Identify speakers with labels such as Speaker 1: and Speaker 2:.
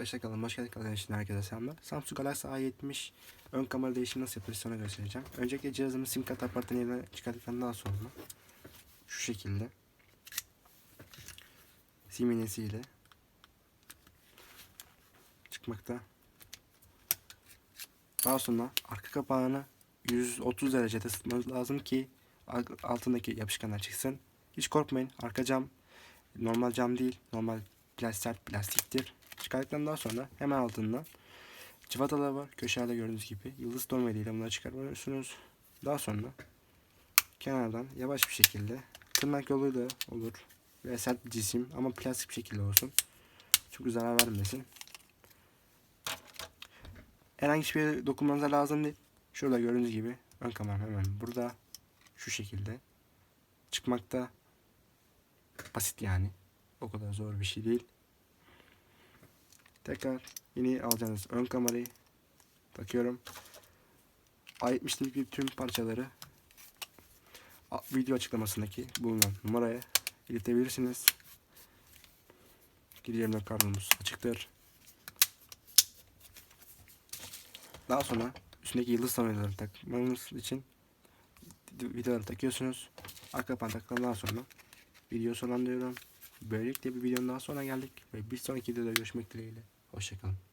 Speaker 1: Hoşçakalın. Hoş geldiniz arkadaşlar. Herkese selamlar. Samsung Galaxy A70 ön kamera değişimi nasıl yapılır sana göstereceğim. Öncelikle cihazımı sim kart apartını yerine çıkarttıktan sonra şu şekilde sim iğnesiyle çıkmakta. Daha sonra arka kapağını 130 derecede ısıtmanız lazım ki altındaki yapışkanlar çıksın. Hiç korkmayın. Arka cam normal cam değil. Normal plastik plastiktir. Çıkardıktan sonra hemen altından cıvatalar var. Köşelerde gördüğünüz gibi. Yıldız tornavida bunları çıkarıyorsunuz. Daha sonra kenardan yavaş bir şekilde tırnak yolu da olur. Ve sert bir cisim ama plastik bir şekilde olsun. Çok zarar vermesin. Herhangi hiçbir yere dokunmanıza lazım değil. Şurada gördüğünüz gibi ön kameram hemen burada. Şu şekilde. Çıkmakta basit yani. O kadar zor bir şey değil. Tekrar yeni alacağınız ön kamerayı takıyorum. A70'lik tüm parçaları video açıklamasındaki bulunan numaraya iletebilirsiniz. Giriyelim karnımız açıktır. Daha sonra üstündeki yıldız tornavidaları takmanız için vidaları takıyorsunuz. Arka taktıktan sonra video sonlandırıyorum. Böylelikle bir videonun daha sonra geldik ve bir sonraki videoda görüşmek dileğiyle. Hoşçakalın.